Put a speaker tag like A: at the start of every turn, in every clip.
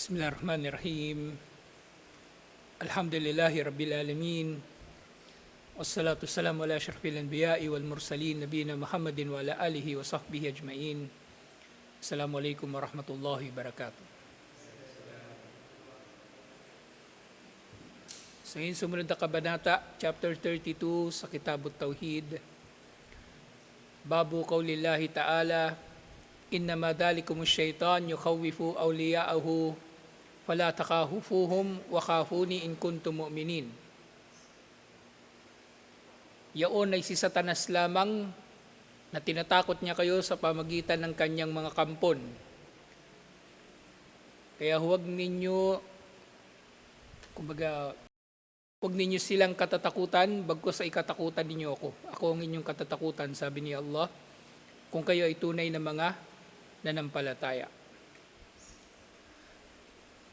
A: Bismillahirrahmanirrahim. Alhamdulillahi Rabbil Alamin. Wassalatu wassalamu ala ashrafil anbiya'i wal mursalin nabiyina Muhammadin wa ala alihi wa sahbihi ajma'in. Assalamu alaikum wa rahmatullahi wa. Sa so, ngayon na kabanata, chapter 32 sa Kitabot Tauhid, Babu Kaulillahi Ta'ala, Innama dhalikumus syaitan yukhawifu awliya'ahu fala takhafufuhum wa khafuni in kuntum mu'minin. Yaon ay si Satanas lamang na tinatakot niya kayo sa pamagitan ng kanyang mga kampon. Kaya huwag ninyo, kumbaga, huwag ninyo silang katatakutan, bagkos ay katakutan ninyo ako. Ako ang inyong katatakutan, sabi ni Allah, kung kayo ay tunay na mga nanampalataya.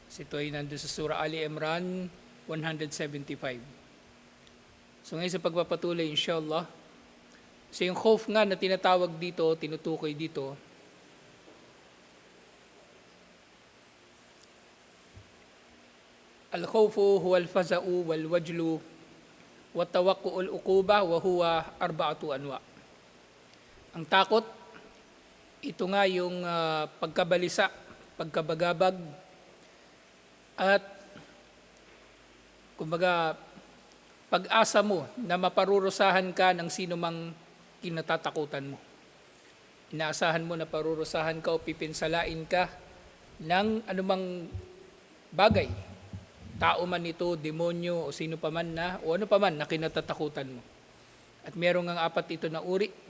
A: So ito ay nandun sa Surah Ali Imran 175. So ngayon sa pagpapatuloy, inshallah, so yung khawf nga na tinatawag dito, tinutukoy dito, Al-khawfu huwa al-faza'u wal-wajlu wa tawaqqu'ul uquba wa huwa arba'atu anwa. Ang takot ito nga yung ah, pagkabalisa, pagkabagabag at kumbaga pag-asa mo na maparurusahan ka ng sino mang kinatatakutan mo. Inaasahan mo na parurusahan ka o pipinsalain ka ng anumang bagay. Tao man ito, demonyo o sino pa man na o ano pa man na kinatatakutan mo. At meron ang apat ito na uri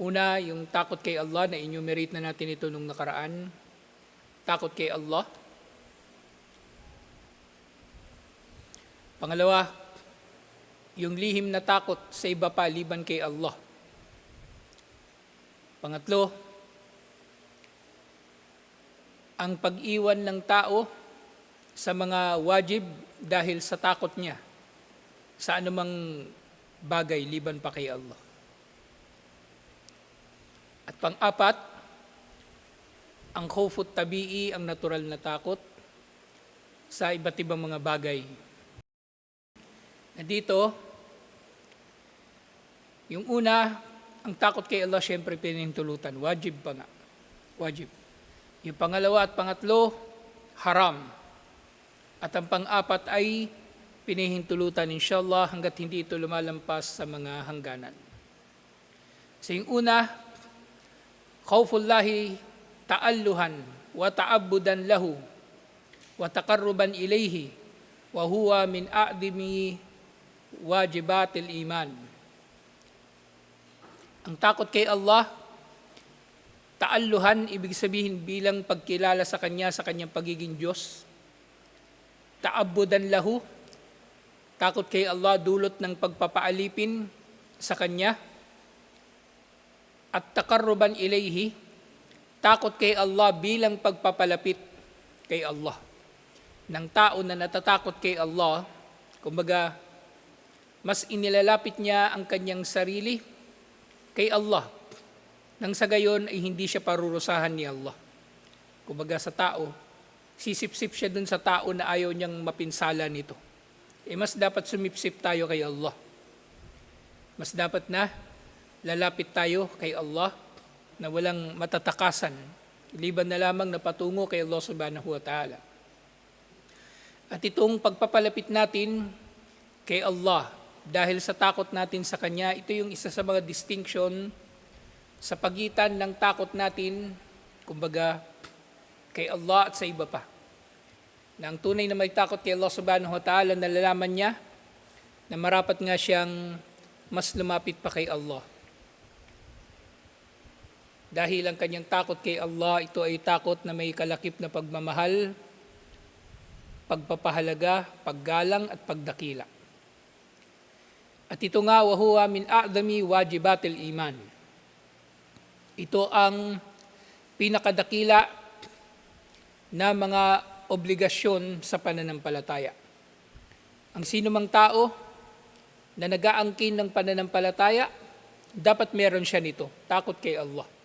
A: Una, yung takot kay Allah na enumerate na natin ito nung nakaraan. Takot kay Allah. Pangalawa, yung lihim na takot sa iba pa liban kay Allah. Pangatlo, ang pag-iwan ng tao sa mga wajib dahil sa takot niya sa anumang bagay liban pa kay Allah. At pang-apat, ang khawfut tabi'i, ang natural na takot sa iba't ibang mga bagay. Na dito, yung una, ang takot kay Allah syempre pinintulutan. Wajib pa nga. Wajib. Yung pangalawa at pangatlo, haram. At ang pang-apat ay pinihintulutan inshallah hanggat hindi ito lumalampas sa mga hangganan. So yung una, khawfullahi ta'alluhan wa ta'abbudan lahu wa taqarruban ilayhi wa huwa min a'dimi wajibatil iman. Ang takot kay Allah, taalluhan, ibig sabihin bilang pagkilala sa Kanya sa Kanyang pagiging Diyos. Taabbudan lahu, takot kay Allah dulot ng pagpapaalipin sa Kanya at takarruban ilayhi, takot kay Allah bilang pagpapalapit kay Allah. Ng tao na natatakot kay Allah, kumbaga, mas inilalapit niya ang kanyang sarili kay Allah. Nang sa gayon ay hindi siya parurusahan ni Allah. Kumbaga sa tao, sisipsip siya dun sa tao na ayaw niyang mapinsala nito. Eh mas dapat sumipsip tayo kay Allah. Mas dapat na lalapit tayo kay Allah na walang matatakasan, liban na lamang na patungo kay Allah subhanahu wa ta'ala. At itong pagpapalapit natin kay Allah, dahil sa takot natin sa Kanya, ito yung isa sa mga distinction sa pagitan ng takot natin, kumbaga, kay Allah at sa iba pa. Na ang tunay na may takot kay Allah subhanahu wa ta'ala, nalalaman niya na marapat nga siyang mas lumapit pa kay Allah. Dahil ang kanyang takot kay Allah, ito ay takot na may kalakip na pagmamahal, pagpapahalaga, paggalang at pagdakila. At ito nga, wahuwa min a'dami wajibatil iman. Ito ang pinakadakila na mga obligasyon sa pananampalataya. Ang sino mang tao na nagaangkin ng pananampalataya, dapat meron siya nito, takot kay Allah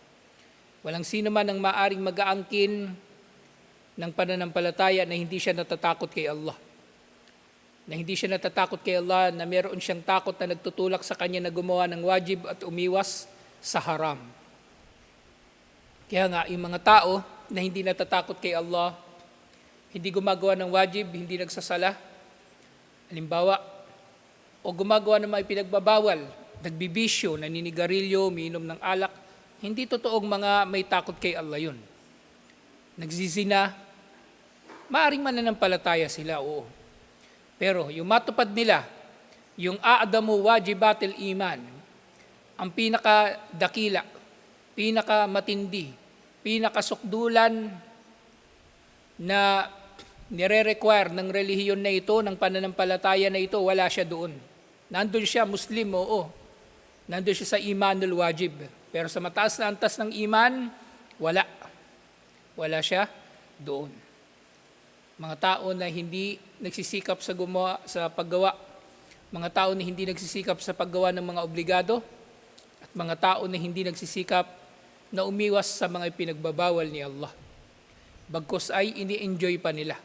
A: Walang sino man ang maaring mag-aangkin ng pananampalataya na hindi siya natatakot kay Allah. Na hindi siya natatakot kay Allah, na meron siyang takot na nagtutulak sa kanya na gumawa ng wajib at umiwas sa haram. Kaya nga, yung mga tao na hindi natatakot kay Allah, hindi gumagawa ng wajib, hindi nagsasala, halimbawa, o gumagawa ng mga pinagbabawal, nagbibisyo, naninigarilyo, miinom ng alak, hindi totoong mga may takot kay Allah yun. Nagzizina, maaring mananampalataya sila, oo. Pero yung matupad nila, yung aadamu wajibatil iman, ang pinakadakila, pinakamatindi, pinakasukdulan na nire-require ng relihiyon na ito, ng pananampalataya na ito, wala siya doon. Nandun siya, Muslim, oo. Nandun siya sa imanul wajib. Pero sa mataas na antas ng iman, wala. Wala siya doon. Mga tao na hindi nagsisikap sa gumawa sa paggawa, mga tao na hindi nagsisikap sa paggawa ng mga obligado, at mga tao na hindi nagsisikap na umiwas sa mga pinagbabawal ni Allah. Bagkos ay ini-enjoy pa nila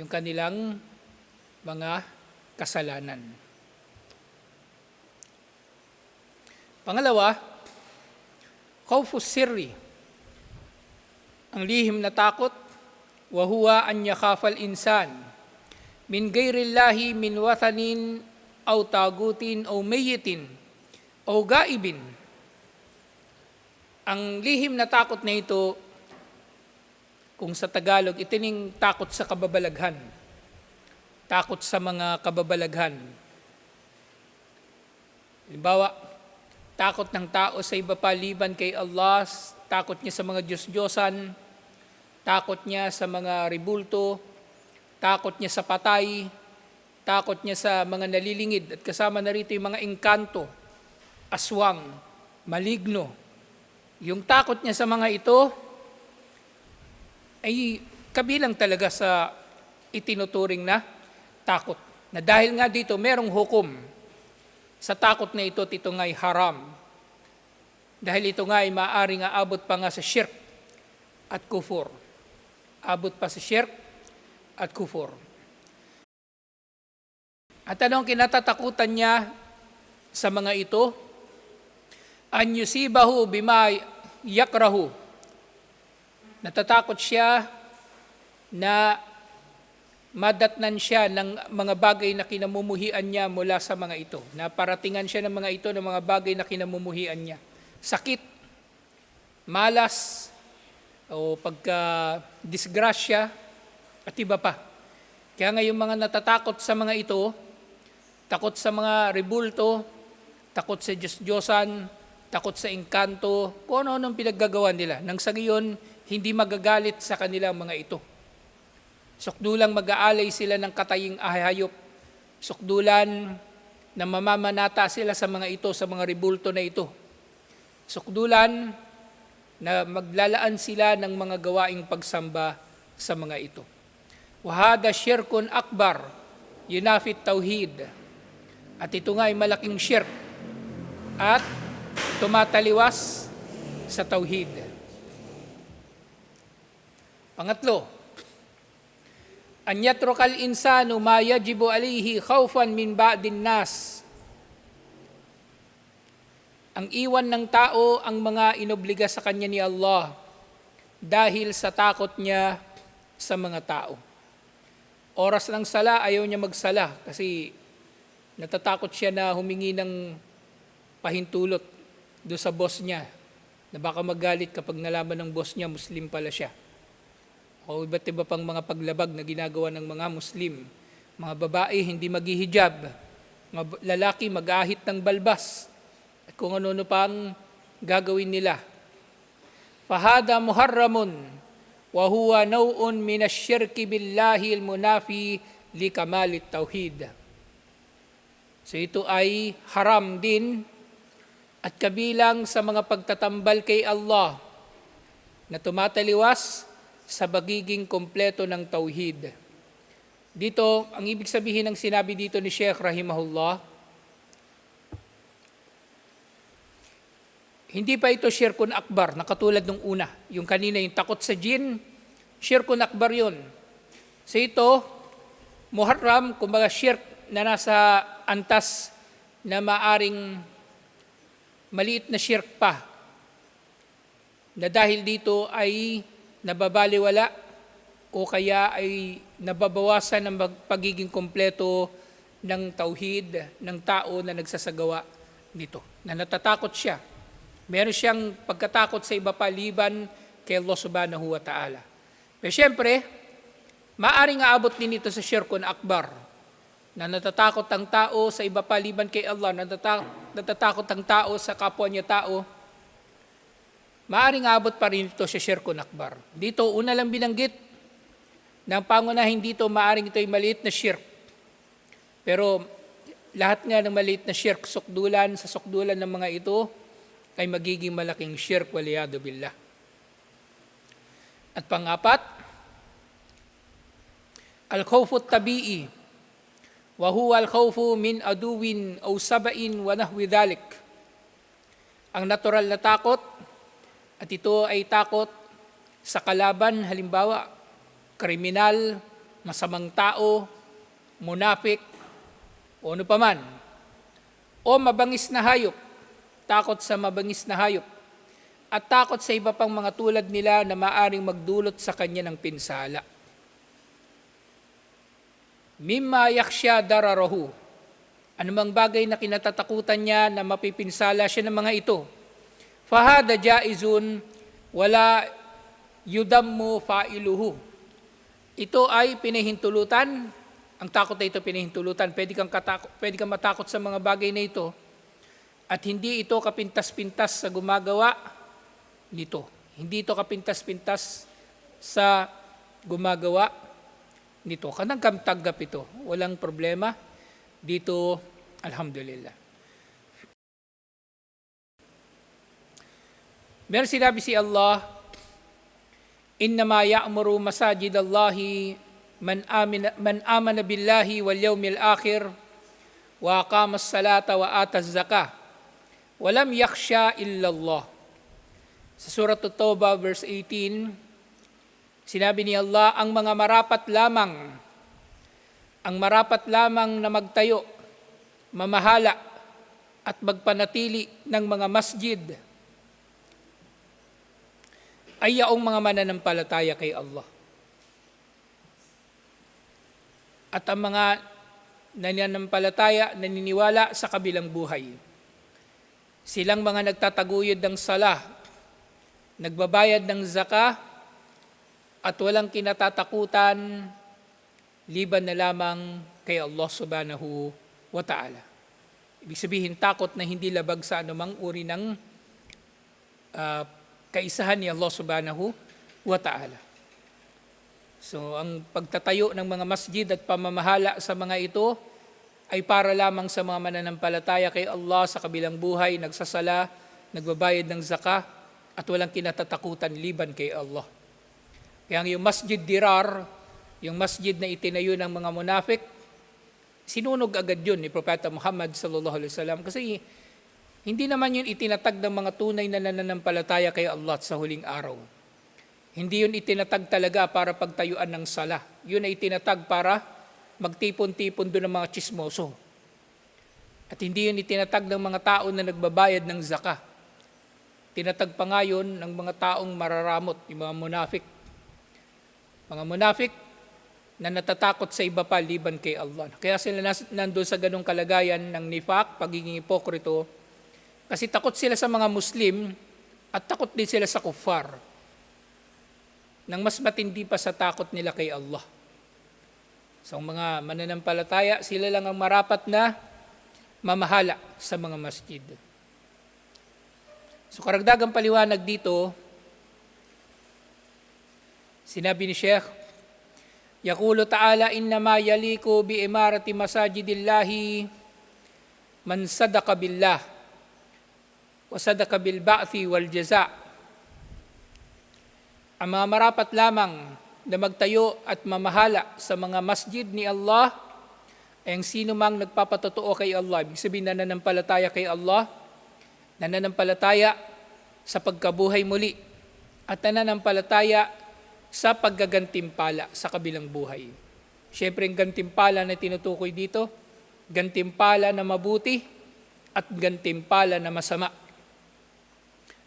A: yung kanilang mga kasalanan. Pangalawa, khawfu sirri. Ang lihim na takot, wa huwa an yakhafal insan min gayrillahi min wathanin aw tagutin aw mayitin aw gaibin. Ang lihim na takot na ito, kung sa Tagalog, itining takot sa kababalaghan. Takot sa mga kababalaghan. Halimbawa, takot ng tao sa iba pa liban kay Allah, takot niya sa mga Diyos-Diyosan, takot niya sa mga ribulto, takot niya sa patay, takot niya sa mga nalilingid, at kasama na rito yung mga engkanto, aswang, maligno. Yung takot niya sa mga ito ay kabilang talaga sa itinuturing na takot. Na dahil nga dito merong hukom sa takot na ito, ito nga'y haram. Dahil ito nga ay maaaring aabot pa nga sa shirk at kufur. Abot pa sa shirk at kufur. At anong kinatatakutan niya sa mga ito? An yusibahu bima yakrahu. Natatakot siya na madatnan siya ng mga bagay na kinamumuhian niya mula sa mga ito. Na paratingan siya ng mga ito ng mga bagay na kinamumuhian niya. Sakit, malas, o pagka disgrasya, at iba pa. Kaya nga mga natatakot sa mga ito, takot sa mga rebulto, takot sa Diyos-Diyosan, takot sa engkanto, kung ano-anong pinaggagawa nila. Nang sa ngayon, hindi magagalit sa kanilang mga ito. Sukdulang mag-aalay sila ng kataying ahayop. Sukdulan na mamamanata sila sa mga ito, sa mga ribulto na ito. Sukdulan na maglalaan sila ng mga gawaing pagsamba sa mga ito. Wahada syirkun akbar, yunafit tauhid. At ito nga ay malaking shirk at tumataliwas sa tauhid. Pangatlo, an yatrukal insanu ma yajibu alayhi khawfan min ba'din nas. Ang iwan ng tao ang mga inobliga sa kanya ni Allah dahil sa takot niya sa mga tao. Oras ng sala, ayaw niya magsala kasi natatakot siya na humingi ng pahintulot do sa boss niya na baka magalit kapag nalaman ng boss niya Muslim pala siya. O iba't iba pang mga paglabag na ginagawa ng mga Muslim. Mga babae hindi maghihijab. Mga lalaki mag-ahit ng balbas. At kung ano-ano pang gagawin nila. Fahada muharramun wa huwa naw'un min asyirki billahi al-munafi li kamalit tauhid. So ito ay haram din at kabilang sa mga pagtatambal kay Allah na tumataliwas sa bagiging kompleto ng tauhid. Dito, ang ibig sabihin ng sinabi dito ni Sheikh Rahimahullah, Hindi pa ito syirkun akbar na katulad nung una. Yung kanina yung takot sa jin, syirkun akbar yun. So ito, muharram, kumbaga shirk na nasa antas na maaring maliit na shirk pa. Na dahil dito ay nababaliwala o kaya ay nababawasan ng mag- pagiging kompleto ng tauhid ng tao na nagsasagawa nito. Na natatakot siya. Meron siyang pagkatakot sa iba pa liban kay Allah subhanahu wa ta'ala. Pero siyempre, maaring aabot din ito sa syirkun akbar na natatakot ang tao sa iba pa liban kay Allah, natata- natatakot ang tao sa kapwa niya tao, maaring aabot pa rin ito sa syirkun akbar. Dito, una lang binanggit ng pangunahin dito, maaring ito ay maliit na shirk. Pero lahat nga ng maliit na shirk, sukdulan, sa sukdulan ng mga ito, ay magiging malaking shirk waliyado billah. At pangapat, al-khawfu tabi'i wa huwa al-khawfu min aduwin o sabain wa nahwi dhalik. Ang natural na takot at ito ay takot sa kalaban halimbawa kriminal, masamang tao, munafik, o ano paman. O mabangis na hayop, takot sa mabangis na hayop, at takot sa iba pang mga tulad nila na maaring magdulot sa kanya ng pinsala. Mimma yaksya dararahu, anumang bagay na kinatatakutan niya na mapipinsala siya ng mga ito. Fahada jaizun, wala yudammu fa'iluhu. Ito ay pinahintulutan, ang takot na ito pinahintulutan. Pwede kang, katakot, pwede kang matakot sa mga bagay na ito at hindi ito kapintas-pintas sa gumagawa nito. Hindi ito kapintas-pintas sa gumagawa nito. Kanang kamtaggap ito. Walang problema. Dito, alhamdulillah. Meron sinabi si Allah, Innama ya'muru masajid Allahi man amina, man amana billahi wal yawmil akhir wa aqama as-salata wa ata az-zakah wa lam yakhsha illa Allah. Sa Surah At-Tawbah verse 18, sinabi ni Allah, ang mga marapat lamang, ang marapat lamang na magtayo, mamahala, at magpanatili ng mga masjid ay yaong mga mananampalataya kay Allah. At ang mga nananampalataya, naniniwala sa kabilang buhay. Silang mga nagtataguyod ng sala, nagbabayad ng zaka, at walang kinatatakutan liban na lamang kay Allah subhanahu wa ta'ala. Ibig sabihin, takot na hindi labag sa anumang uri ng uh, kaisahan ni Allah subhanahu wa ta'ala. So, ang pagtatayo ng mga masjid at pamamahala sa mga ito ay para lamang sa mga mananampalataya kay Allah sa kabilang buhay, nagsasala, nagbabayad ng zaka, at walang kinatatakutan liban kay Allah. Kaya yung masjid dirar, yung masjid na itinayo ng mga munafik, sinunog agad yun ni Propeta Muhammad sallallahu alaihi wasallam kasi hindi naman yun itinatag ng mga tunay na nananampalataya kay Allah sa huling araw. Hindi yun itinatag talaga para pagtayuan ng sala. Yun ay itinatag para magtipon-tipon doon ng mga chismoso. At hindi yun itinatag ng mga tao na nagbabayad ng zaka. Tinatag pa nga yun ng mga taong mararamot, yung mga munafik. Mga munafik na natatakot sa iba pa liban kay Allah. Kaya sila nandun sa ganong kalagayan ng nifak, pagiging ipokrito, kasi takot sila sa mga Muslim at takot din sila sa kuffar. Nang mas matindi pa sa takot nila kay Allah. So mga mananampalataya, sila lang ang marapat na mamahala sa mga masjid. So karagdagang paliwanag dito, sinabi ni Sheikh, Yakulu ta'ala innama yaliku bi imarati masajidillahi man sadaka billah wasadaka ba'thi wal jaza. Ang mga marapat lamang na magtayo at mamahala sa mga masjid ni Allah ay ang sino mang nagpapatotoo kay Allah. Ibig sabihin nananampalataya kay Allah, nananampalataya sa pagkabuhay muli at nananampalataya sa paggagantimpala sa kabilang buhay. Siyempre, ang gantimpala na tinutukoy dito, gantimpala na mabuti at gantimpala na masama.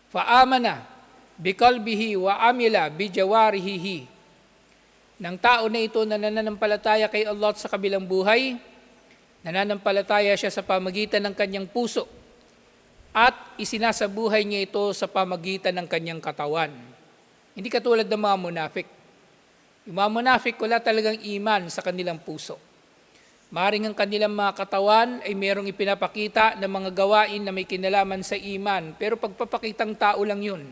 A: Faamana bikalbihi wa amila bijawarihihi. Nang tao na ito na nananampalataya kay Allah sa kabilang buhay, nananampalataya siya sa pamagitan ng kanyang puso at isinasabuhay niya ito sa pamagitan ng kanyang katawan. Hindi katulad ng mga munafik. Yung mga munafik, wala talagang iman sa kanilang puso. Maring ang kanilang mga katawan ay merong ipinapakita ng mga gawain na may kinalaman sa iman, pero pagpapakitang tao lang yun.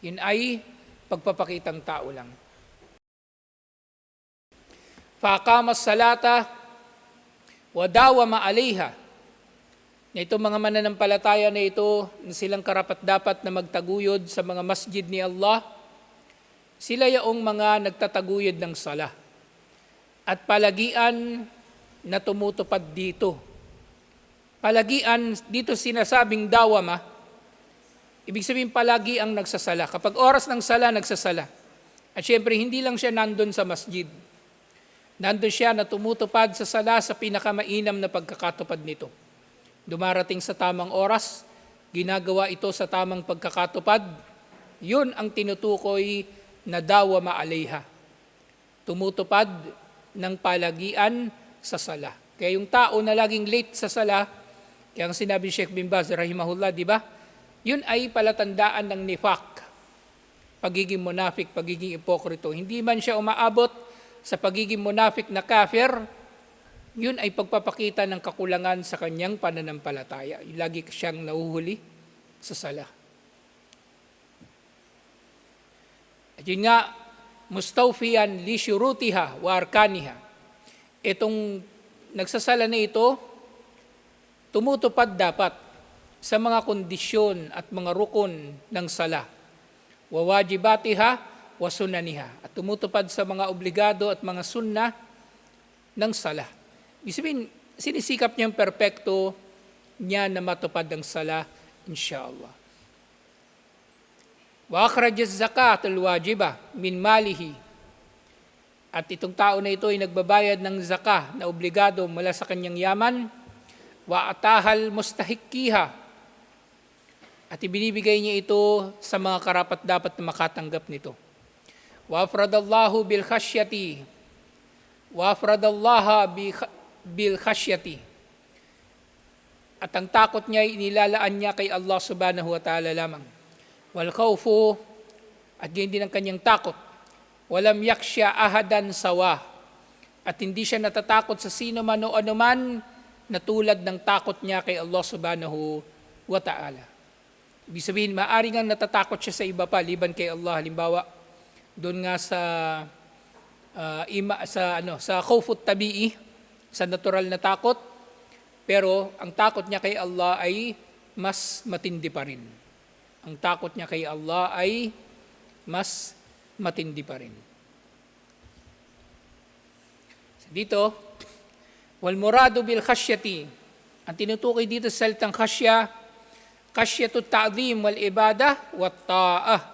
A: Yun ay pagpapakitang tao lang. Fakamas salata, wadawa maalaiha. Na itong mga mananampalataya na ito, na silang karapat dapat na magtaguyod sa mga masjid ni Allah, sila yaong mga nagtataguyod ng sala. At palagian na tumutupad dito. Palagian, dito sinasabing dawama, ibig sabihin palagi ang nagsasala. Kapag oras ng sala, nagsasala. At syempre, hindi lang siya nandun sa masjid. Nandun siya na tumutupad sa sala sa pinakamainam na pagkakatupad nito. Dumarating sa tamang oras, ginagawa ito sa tamang pagkakatupad, yun ang tinutukoy na dawa maalaiha. Tumutupad ng palagian sa sala. Kaya yung tao na laging late sa sala, kaya ang sinabi ni Sheikh bin Baz, rahimahullah, di ba? Yun ay palatandaan ng nifak, pagiging munafik, pagiging ipokrito. Hindi man siya umaabot sa pagiging munafik na kafir, yun ay pagpapakita ng kakulangan sa kanyang pananampalataya. Lagi siyang nauhuli sa sala. At yun nga, mustawfiyan li syurutiha wa arkaniha. Itong nagsasala na ito, tumutupad dapat sa mga kondisyon at mga rukun ng sala. Wawajibatiha wa sunaniha. At tumutupad sa mga obligado at mga sunna ng sala. Ibig sabihin, sinisikap niyang perpekto niya na matupad ang sala, inshallah. Wa akhrajaz zakat al-wajiba min malihi. At itong tao na ito ay nagbabayad ng zakah na obligado mula sa kanyang yaman. Wa atahal mustahikkiha. At ibinibigay niya ito sa mga karapat dapat na makatanggap nito. Wa afradallahu bil khasyati. Wa afradallaha bil khasyati. At ang takot niya ay inilalaan niya kay Allah subhanahu wa ta'ala lamang wal khawfu at ganyan din ang kanyang takot. Walam yaksya ahadan sawa at hindi siya natatakot sa sino man o anuman na tulad ng takot niya kay Allah subhanahu wa ta'ala. Ibig sabihin, maaari nga natatakot siya sa iba pa, liban kay Allah. Halimbawa, doon nga sa uh, ima, sa ano sa khawfut tabi'i, sa natural na takot, pero ang takot niya kay Allah ay mas matindi pa rin ang takot niya kay Allah ay mas matindi pa rin. Dito, wal muradu bil khasyati. Ang tinutukoy dito sa salitang khasya, khasyatu ta'zim wal ibada wat ta'ah.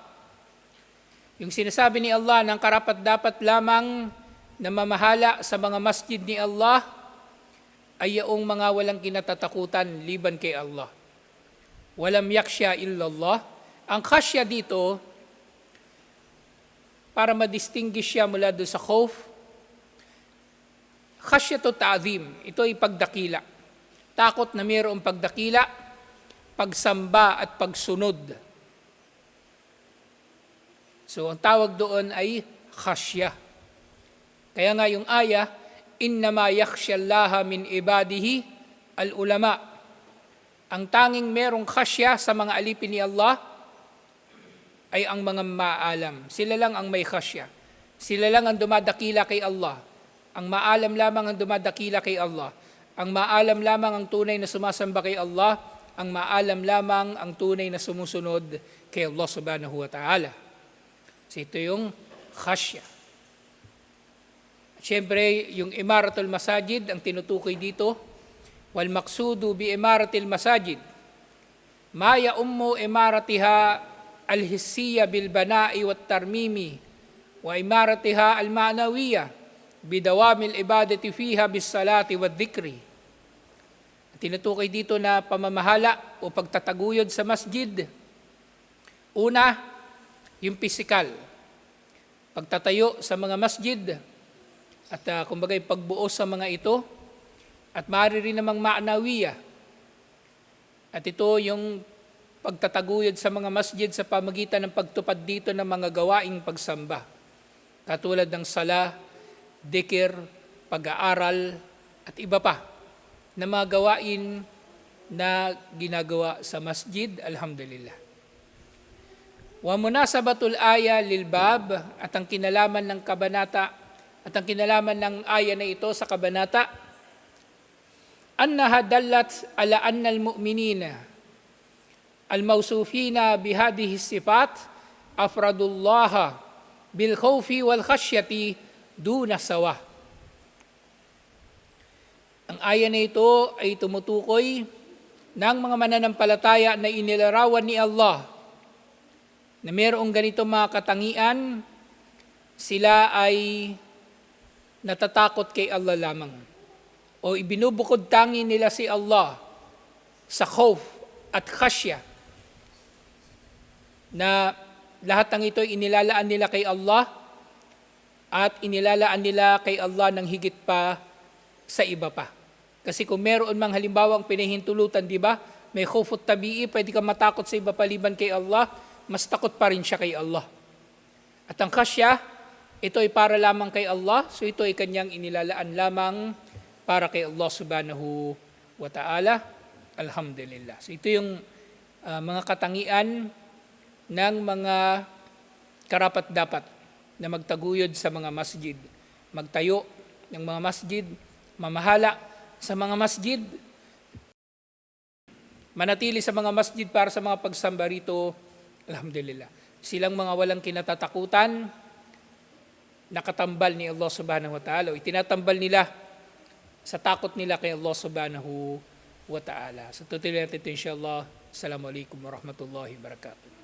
A: Yung sinasabi ni Allah ng karapat dapat lamang na mamahala sa mga masjid ni Allah ay yaong mga walang kinatatakutan liban kay Allah. Walam yaksya illallah. Ang khasya dito, para ma-distinguish siya mula doon sa khawf, khasya to ta'zim. Ito ay pagdakila. Takot na mayroong pagdakila, pagsamba at pagsunod. So ang tawag doon ay khasya. Kaya nga yung aya, innama yakhsha Allah min ibadihi al-ulama. Ang tanging merong khasya sa mga alipin ni Allah ay ang mga maalam. Sila lang ang may khasya. Sila lang ang dumadakila kay Allah. Ang maalam lamang ang dumadakila kay Allah. Ang maalam lamang ang tunay na sumasamba kay Allah. Ang maalam lamang ang tunay na sumusunod kay Allah subhanahu wa ta'ala. So ito yung khasya. Siyempre, yung imaratul masajid, ang tinutukoy dito, wal maksudu bi imaratil masajid, maya ummu imaratiha الحسية بالبناء والترميم وإمارتها المعنوية بدوام العبادة فيها بالصلاة والذكر Tinutukoy dito na pamamahala o pagtataguyod sa masjid. Una, yung physical. Pagtatayo sa mga masjid at uh, kumbaga yung pagbuo sa mga ito at maaari rin namang maanawiya. At ito yung pagtataguyod sa mga masjid sa pamagitan ng pagtupad dito ng mga gawaing pagsamba. Katulad ng sala, dikir, pag-aaral, at iba pa na mga gawain na ginagawa sa masjid. Alhamdulillah. Wa munasabatul aya lil bab at ang kinalaman ng kabanata at ang kinalaman ng aya na ito sa kabanata annaha dallat ala anna al bihadihi sifat afradullah bil khawfi wal khashyati duna sawa ang aya na ito ay tumutukoy ng mga mananampalataya na inilarawan ni Allah na mayroong ganito mga katangian, sila ay natatakot kay Allah lamang. O ibinubukod tangi nila si Allah sa khawf at khasya na lahat ng ito inilalaan nila kay Allah at inilalaan nila kay Allah ng higit pa sa iba pa. Kasi kung meron mang halimbawa ang pinahintulutan, di ba? May khufut tabi'i, pwede ka matakot sa iba paliban kay Allah, mas takot pa rin siya kay Allah. At ang kasya, ito ay para lamang kay Allah, so ito ay kanyang inilalaan lamang para kay Allah subhanahu wa ta'ala. Alhamdulillah. So ito yung uh, mga katangian ng mga karapat-dapat na magtaguyod sa mga masjid. Magtayo ng mga masjid, mamahala sa mga masjid, manatili sa mga masjid para sa mga pagsamba rito, alhamdulillah. Silang mga walang kinatatakutan, nakatambal ni Allah subhanahu wa ta'ala. Itinatambal nila sa takot nila kay Allah subhanahu wa ta'ala. So tutuloy natin ito insyaAllah. Assalamualaikum warahmatullahi wabarakatuh.